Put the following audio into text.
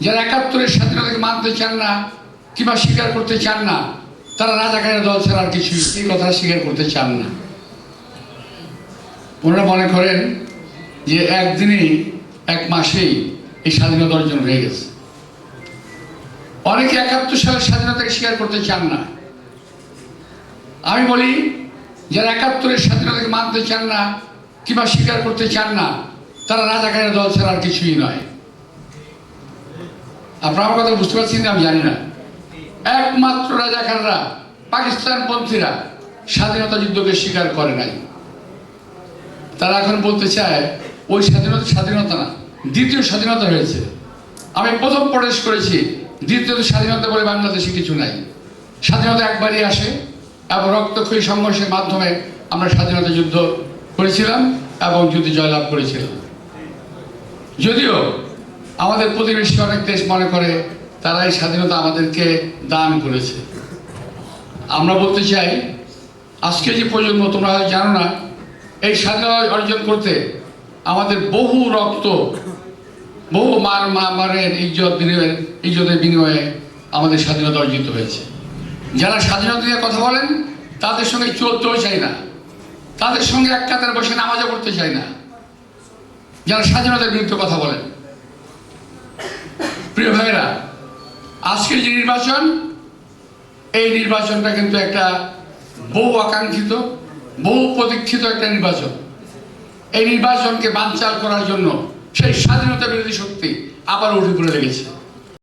যারা একাত্তরের স্বাধীনতাকে মানতে চান না, কিংবা স্বীকার করতে চান না, তারা রাজাকারের দল ছাড়া আর কিছু এই কথা স্বীকার করতে চান না। ওনারা মনে করেন যে একদিনেই, এক মাসেই এই স্বাধীনতা অর্জন হয়ে গেছে। অনেকে একাত্তর সালের স্বাধীনতাকে স্বীকার করতে চান না। আমি বলি, যারা একাত্তরের স্বাধীনতাকে মানতে চান না, কিংবা স্বীকার করতে চান না, তারা রাজাকারের দল ছাড়া আর কিছুই নয়। আপনার কথা বুঝতে পারছেন না আমি জানি না। একমাত্র রাজাকাররা, পাকিস্তান পন্থীরা স্বাধীনতা যুদ্ধকে স্বীকার করে নাই। তারা এখন বলতে চায়, ওই স্বাধীনতা স্বাধীনতা না, দ্বিতীয় স্বাধীনতা হয়েছে। আমি প্রথম প্রবেশ করেছি দ্বিতীয় স্বাধীনতা বলে বাংলাদেশে কিছু নাই। স্বাধীনতা একবারই আসে এবং রক্তক্ষয়ী সংঘর্ষের মাধ্যমে আমরা স্বাধীনতা যুদ্ধ করেছিলাম এবং যুদ্ধে জয়লাভ করেছিলাম। যদিও আমাদের প্রতিবেশী অনেক দেশ মনে করে তারা এই স্বাধীনতা আমাদেরকে দান করেছে। আমরা বলতে চাই, আজকে যে প্রজন্ম তোমরা জানো না, এই স্বাধীনতা অর্জন করতে আমাদের বহু রক্ত, বহু মান মা মানের ইজ্জত, বিনিময়ের, ইজ্জতের বিনিময়ে আমাদের স্বাধীনতা অর্জিত হয়েছে। যারা স্বাধীনতা নিয়ে কথা বলেন, তাদের সঙ্গে চলতেও চাই না। তাদের সঙ্গে এক কাতারে বসে নামাজও করতে চাই না। যারা স্বাধীনতার বিরুদ্ধে কথা বলেন ভাইরা আজকের যে নির্বাচন, এই নির্বাচনটা কিন্তু একটা বহু আকাঙ্ক্ষিত, বহু প্রতীক্ষিত একটা নির্বাচন। এই নির্বাচনকে বানচাল করার জন্য সেই স্বাধীনতা বিরোধী শক্তি আবার উঠে পড়ে লেগেছে।